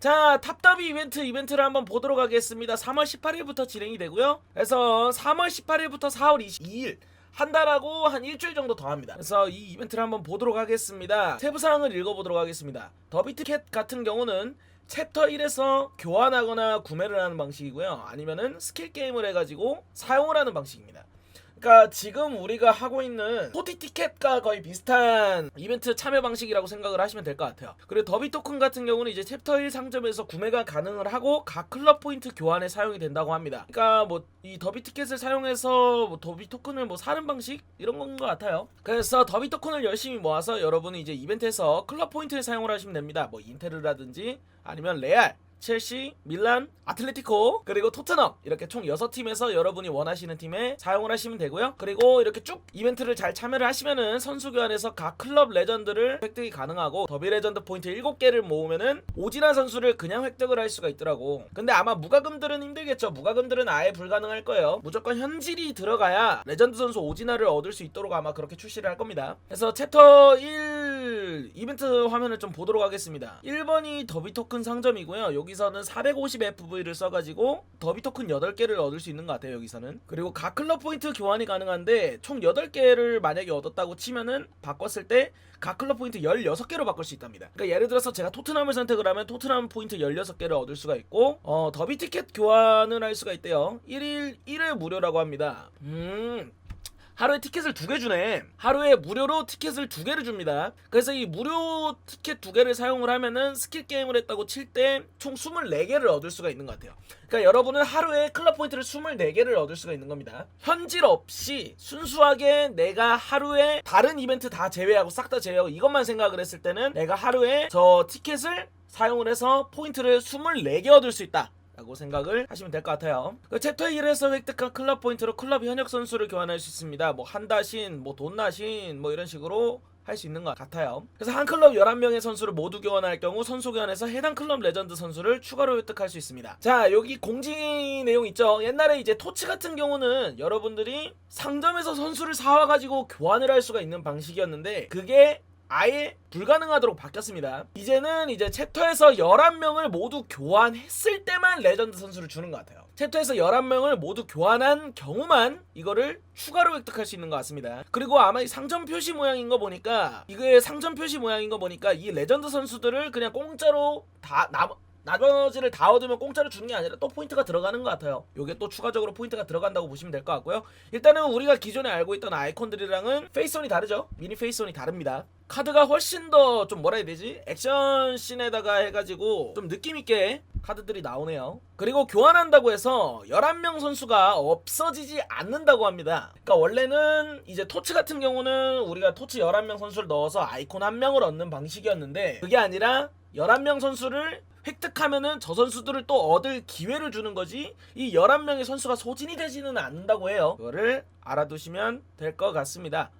자 탑더비 이벤트 이벤트를 한번 보도록 하겠습니다 3월 18일부터 진행이 되고요 그래서 3월 18일부터 4월 22일 한 달하고 한 일주일 정도 더 합니다. 그래서 이 이벤트를 한번 보도록 하겠습니다. 세부사항을 읽어보도록 하겠습니다. 더비 티켓 같은 경우는 챕터 1에서 교환하거나 구매를 하는 방식이고요. 아니면은 스킬 게임을 해가지고 사용을 하는 방식입니다. 그러니까 지금 우리가 하고 있는 포티 티켓과 거의 비슷한 이벤트 참여 방식이라고 생각을 하시면 될 것 같아요. 그리고 더비 토큰 같은 경우는 이제 챕터 1 상점에서 구매가 가능을 하고 각 클럽 포인트 교환에 사용이 된다고 합니다. 그러니까 뭐 이 더비 티켓을 사용해서 뭐 더비 토큰을 뭐 사는 방식 이런 건 것 같아요. 그래서 더비 토큰을 열심히 모아서 여러분이 이제 이벤트에서 클럽 포인트를 사용을 하시면 됩니다. 뭐 인테르라든지 아니면 레알 첼시, 밀란, 아틀레티코, 그리고 토트넘 이렇게 총 6팀에서 여러분이 원하시는 팀에 사용을 하시면 되고요. 그리고 이렇게 쭉 이벤트를 잘 참여를 하시면은 선수 교환에서 각 클럽 레전드를 획득이 가능하고 더비 레전드 포인트 7개를 모으면은 오진한 선수를 그냥 획득을 할 수가 있더라고. 근데 아마 무과금들은 힘들겠죠. 무과금들은 아예 불가능할 거예요. 무조건 현질이 들어가야 레전드 선수 오진화를 얻을 수 있도록 아마 그렇게 출시를 할 겁니다. 그래서 챕터 1 이벤트 화면을 좀 보도록 하겠습니다. 1번이 더비 토큰 상점이고요. 여기 서는 450 FV를 써가지고 더비 토큰 8개를 얻을 수 있는 것 같아요. 여기서는. 그리고 각 클럽 포인트 교환이 가능한데 총 8개를 만약에 얻었다고 치면은 바꿨을 때 각 클럽 포인트 16개로 바꿀 수 있답니다. 그러니까 예를 들어서 제가 토트넘을 선택을 하면 토트넘 포인트 16개를 얻을 수가 있고 어, 더비 티켓 교환을 할 수가 있대요. 1일 1회 무료라고 합니다. 음. 하루에 티켓을 두 개 주네. 하루에 무료로 티켓을 두 개를 줍니다. 그래서 이 무료 티켓 두 개를 사용을 하면은 스킬 게임을 했다고 칠 때 총 24개를 얻을 수가 있는 것 같아요. 그러니까 여러분은 하루에 클럽 포인트를 24개를 얻을 수가 있는 겁니다. 현질 없이 순수하게 내가 하루에 다른 이벤트 다 제외하고 싹 다 제외하고 이것만 생각을 했을 때는 내가 하루에 저 티켓을 사용을 해서 포인트를 24개 얻을 수 있다. 라고 생각을 하시면 될 것 같아요. 그 챕터 1에서 획득한 클럽 포인트로 클럽 현역 선수를 교환할 수 있습니다. 뭐 한다신, 뭐 돈나신, 뭐 이런 식으로 할수 있는 것 같아요. 그래서 한 클럽 11명의 선수를 모두 교환할 경우 선수 교환에서 해당 클럽 레전드 선수를 추가로 획득할 수 있습니다. 자, 여기 공지 내용 있죠. 옛날에 이제 토치 같은 경우는 여러분들이 상점에서 선수를 사와 가지고 교환을 할 수가 있는 방식이었는데 그게 아예 불가능하도록 바뀌었습니다. 이제는 이제 챕터에서 11명을 모두 교환했을 때만 레전드 선수를 주는 것 같아요. 챕터에서 11명을 모두 교환한 경우만 이거를 추가로 획득할 수 있는 것 같습니다. 그리고 아마 이 상점 표시 모양인 거 보니까 이게 상점 표시 모양인 거 보니까 이 레전드 선수들을 그냥 공짜로 다 남, 나머지를 다 얻으면 공짜로 주는 게 아니라 또 포인트가 들어가는 것 같아요. 요게 또 추가적으로 포인트가 들어간다고 보시면 될 것 같고요. 일단은 우리가 기존에 알고 있던 아이콘들이랑은 페이스온이 다르죠. 미니 페이스온이 다릅니다. 카드가 훨씬 더 좀 뭐라 해야 되지? 액션 씬에다가 해가지고 좀 느낌 있게 카드들이 나오네요. 그리고 교환한다고 해서 11명 선수가 없어지지 않는다고 합니다. 그러니까 원래는 이제 토치 같은 경우는 우리가 토치 11명 선수를 넣어서 아이콘 한 명을 얻는 방식이었는데 그게 아니라 11명 선수를 획득하면은 저 선수들을 또 얻을 기회를 주는 거지 이 11명의 선수가 소진이 되지는 않는다고 해요. 그거를 알아두시면 될 것 같습니다.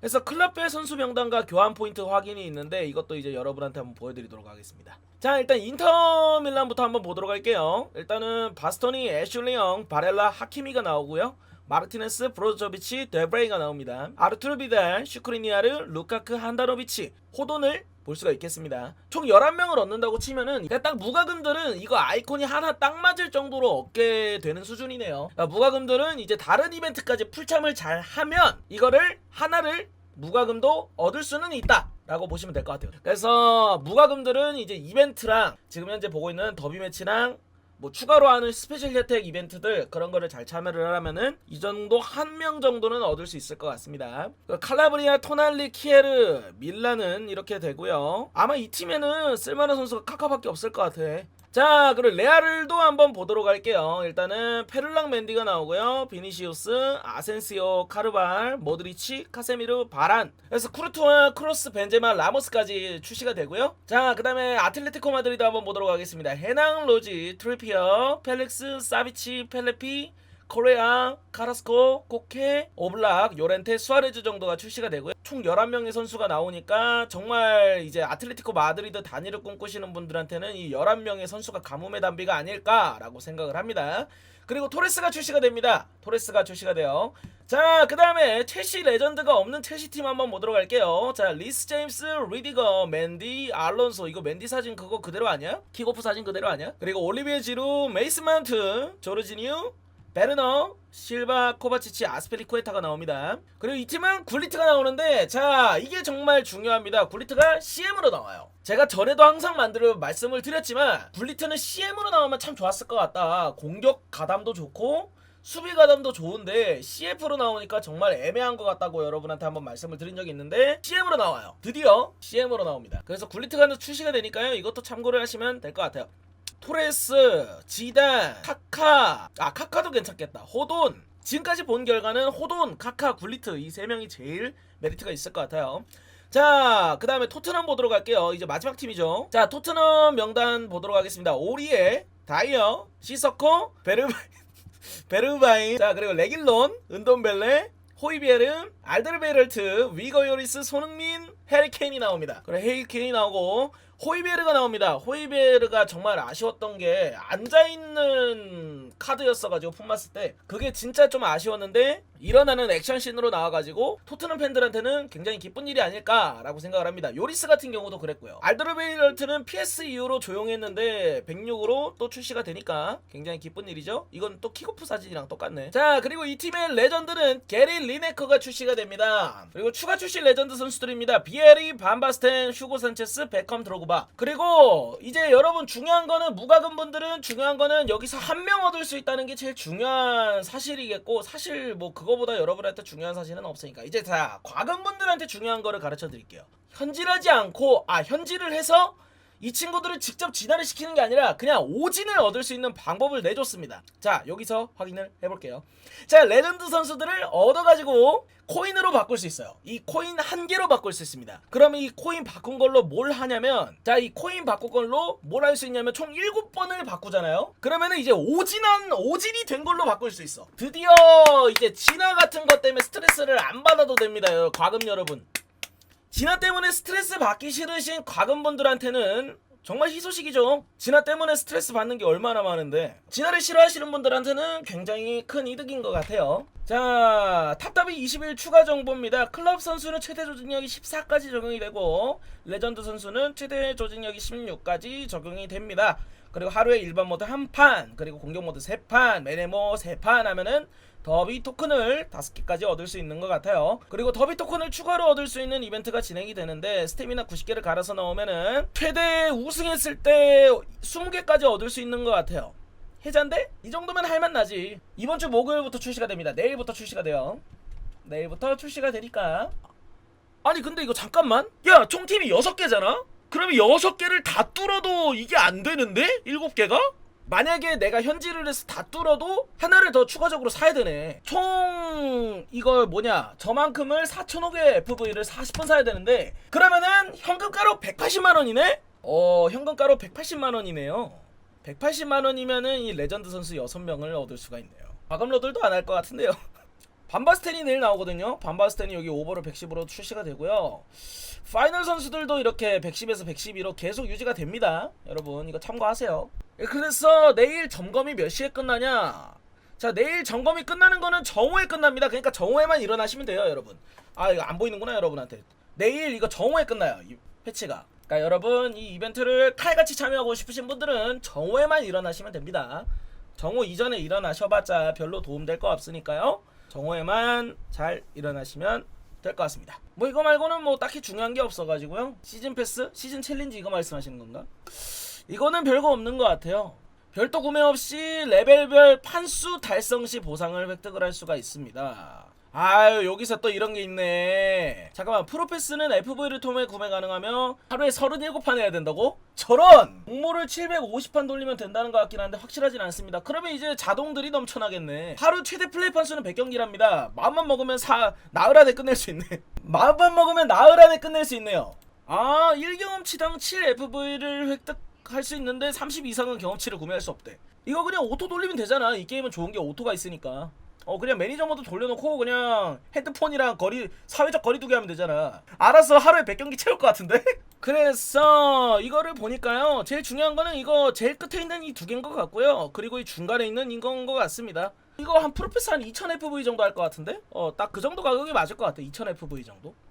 그래서 클럽별 선수 명단과 교환 포인트 확인이 있는데 이것도 이제 여러분한테 한번 보여드리도록 하겠습니다. 자 일단 인터 밀란부터 한번 보도록 할게요. 일단은 바스토니, 애슐리 영, 바렐라, 하키미가 나오고요. 마르티네스, 브로조비치, 데브레이가 나옵니다. 아르투르 비달, 슈크리니아르, 루카크, 한다노비치, 호돈을 볼 수가 있겠습니다. 총 11명을 얻는다고 치면은 딱 무과금들은 이거 아이콘이 하나 딱 맞을 정도로 얻게 되는 수준이네요. 그러니까 무과금들은 이제 다른 이벤트까지 풀참을 잘 하면 이거를 하나를 무과금도 얻을 수는 있다. 라고 보시면 될 것 같아요. 그래서 무과금들은 이제 이벤트랑 지금 현재 보고 있는 더비 매치랑 뭐 추가로 하는 스페셜 혜택 이벤트들 그런 거를 잘 참여를 하면은 이 정도 한 명 정도는 얻을 수 있을 것 같습니다. 그 칼라브리아, 토날리, 키에르, 밀라는 이렇게 되고요. 아마 이 팀에는 쓸만한 선수가 카카밖에 없을 것 같아. 자, 그리고 레알도 한번 보도록 할게요. 일단은 페를랑 맨디가 나오고요. 비니시우스, 아센시오, 카르발, 모드리치, 카세미르, 바란. 그래서 쿠르투아, 크로스, 벤제마, 라모스까지 출시가 되고요. 자, 그다음에 아틀레티코 마드리드 한번 보도록 하겠습니다. 헤낭, 로지, 트리피어, 펠릭스, 사비치, 펠레피, 코레아, 카라스코, 코케, 오블락, 요렌테, 수아레즈 정도가 출시가 되고요. 총 11명의 선수가 나오니까 정말 이제 아틀레티코 마드리드 단위를 꿈꾸시는 분들한테는 이 11명의 선수가 가뭄의 단비가 아닐까라고 생각을 합니다. 그리고 토레스가 출시가 됩니다. 토레스가 출시가 돼요. 자, 그 다음에 첼시 레전드가 없는 첼시 팀 한번 보도록 할게요. 자, 리스 제임스, 리디거, 맨디, 알론소. 이거 맨디 사진 그거 그대로 아니야? 킥오프 사진 그대로 아니야? 그리고 올리비에 지루, 메이스 마운트, 조르지니우, 베르너, 실바, 코바치치, 아스페리쿠에타가 나옵니다. 그리고 이 팀은 굴리트가 나오는데 자 이게 정말 중요합니다. 굴리트가 CM으로 나와요. 제가 전에도 항상 만들어 말씀을 드렸지만 굴리트는 CM으로 나오면 참 좋았을 것 같다. 공격 가담도 좋고 수비 가담도 좋은데 CF로 나오니까 정말 애매한 것 같다고 여러분한테 한번 말씀을 드린 적이 있는데 CM으로 나와요. 드디어 CM으로 나옵니다. 그래서 굴리트가 출시가 되니까요. 이것도 참고를 하시면 될 것 같아요. 토레스, 지단, 카카, 아 카카도 괜찮겠다. 호돈. 지금까지 본 결과는 호돈, 카카, 굴리트 이 세 명이 제일 메리트가 있을 것 같아요. 자, 그 다음에 토트넘 보도록 할게요. 이제 마지막 팀이죠. 자, 토트넘 명단 보도록 하겠습니다. 오리에, 다이어, 시서코, 베르바인, 베르바인, 자, 그리고 레길론, 은돈벨레, 호이비에르, 알데르베르트, 위거 요리스, 손흥민, 해리케인이 나옵니다. 그리고 해리케인이 나오고 호이베르가 나옵니다. 호이베르가 정말 아쉬웠던 게 앉아있는 카드였어가지고 폼마스 때 그게 진짜 좀 아쉬웠는데 일어나는 액션씬으로 나와가지고 토트넘 팬들한테는 굉장히 기쁜 일이 아닐까라고 생각을 합니다. 요리스 같은 경우도 그랬고요. 알드르베이럴트는 PS 이후로 조용했는데 106으로 또 출시가 되니까 굉장히 기쁜 일이죠. 이건 또 킥오프 사진이랑 똑같네. 자 그리고 이 팀의 레전드는 게리 리네커가 출시가 됩니다. 그리고 추가 출시 레전드 선수들입니다. 비에리, 반바스텐, 슈고 산체스, 베컴 드로그 바. 그리고 이제 여러분 중요한 거는 무과금 분들은 중요한 거는 여기서 한 명 얻을 수 있다는 게 제일 중요한 사실이겠고 사실 뭐 그거보다 여러분한테 중요한 사실은 없으니까 이제 자 과금 분들한테 중요한 거를 가르쳐 드릴게요. 현질하지 않고 아 현질을 해서 이 친구들을 직접 진화를 시키는 게 아니라 그냥 오진을 얻을 수 있는 방법을 내줬습니다. 자, 여기서 확인을 해볼게요. 자, 레전드 선수들을 얻어가지고 코인으로 바꿀 수 있어요. 이 코인 한 개로 바꿀 수 있습니다. 그러면 이 코인 바꾼 걸로 뭘 하냐면, 자, 이 코인 바꾼 걸로 뭘 할 수 있냐면 총 7번을 바꾸잖아요? 그러면은 이제 오진한, 오진이 된 걸로 바꿀 수 있어. 드디어 이제 진화 같은 것 때문에 스트레스를 안 받아도 됩니다. 여- 과금 여러분. 진화 때문에 스트레스 받기 싫으신 과금분들한테는 정말 희소식이죠. 진화 때문에 스트레스 받는 게 얼마나 많은데 진화를 싫어하시는 분들한테는 굉장히 큰 이득인 것 같아요. 자, 탑답이 21 추가 정보입니다. 클럽 선수는 최대 조직력이 14까지 적용이 되고 레전드 선수는 최대 조직력이 16까지 적용이 됩니다. 그리고 하루에 일반 모드 한 판, 그리고 공격 모드 세 판, 메네모 세 판 하면은 더비 토큰을 5개까지 얻을 수 있는 것 같아요. 그리고 더비 토큰을 추가로 얻을 수 있는 이벤트가 진행이 되는데 스태미나 90개를 갈아서 넣으면은 최대 우승했을 때 20개까지 얻을 수 있는 것 같아요. 해잔데? 이 정도면 할만 나지. 이번 주 목요일부터 출시가 됩니다. 내일부터 출시가 돼요. 내일부터 출시가 되니까. 아니 근데 이거 잠깐만. 야, 총 팀이 6개잖아? 그러면 6개를 다 뚫어도 이게 안 되는데? 7개가? 만약에 내가 현질을 해서 다 뚫어도 하나를 더 추가적으로 사야 되네. 총 이걸 뭐냐 저만큼을 4,500 FV를 40번 사야 되는데 그러면은 현금가로 180만 원이네? 어 현금가로 180만 원이네요. 180만 원이면은 이 레전드 선수 6명을 얻을 수가 있네요. 과금러들도 안 할 것 같은데요. 반바스텐이 내일 나오거든요. 반바스텐이 여기 오버를 110으로 출시가 되고요. 파이널 선수들도 이렇게 110에서 112로 계속 유지가 됩니다. 여러분 이거 참고하세요. 예, 그래서 내일 점검이 몇 시에 끝나냐? 자 내일 점검이 끝나는 거는 정오에 끝납니다. 그러니까 정오에만 일어나시면 돼요, 여러분. 아 이거 안 보이는구나 여러분한테. 내일 이거 정오에 끝나요. 이 패치가. 그러니까 여러분 이 이벤트를 칼같이 참여하고 싶으신 분들은 정오에만 일어나시면 됩니다. 정오 이전에 일어나셔봤자 별로 도움될 거 없으니까요. 정오에만 잘 일어나시면 될 것 같습니다. 뭐 이거 말고는 뭐 딱히 중요한 게 없어가지고요. 시즌 패스, 시즌 챌린지 이거 말씀하시는 건가? 이거는 별거 없는 것 같아요. 별도 구매 없이 레벨별 판수 달성 시 보상을 획득을 할 수가 있습니다. 아유 여기서 또 이런 게 있네 잠깐만 프로패스는 FV를 통해 구매 가능하며 하루에 37판 해야 된다고? 저런! 공모를 750판 돌리면 된다는 것 같긴 한데 확실하진 않습니다 그러면 이제 자동들이 넘쳐나겠네 하루 최대 플레이 판 수는 100경기랍니다 마음만 먹으면 사 나흘 안에 끝낼 수 있네 마음만 먹으면 나흘 안에 끝낼 수 있네요 아 1경험치당 7FV를 획득 할 수 있는데 30 이상은 경험치를 구매할 수 없대. 이거 그냥 오토 돌리면 되잖아. 이 게임은 좋은 게 오토가 있으니까. 어 그냥 매니저 모드 돌려놓고 그냥 핸드폰이랑 거리 사회적 거리두기 하면 되잖아. 알아서 하루에 100경기 채울 것 같은데? 그래서 이거를 보니까요. 제일 중요한 거는 이거 제일 끝에 있는 이 두 개인 것 같고요. 그리고 이 중간에 있는 이건 것 같습니다. 이거 한 프로페스 한2000 FV 정도 할 것 같은데? 어 딱 그 정도 가격이 맞을 것 같아. 2000 FV 정도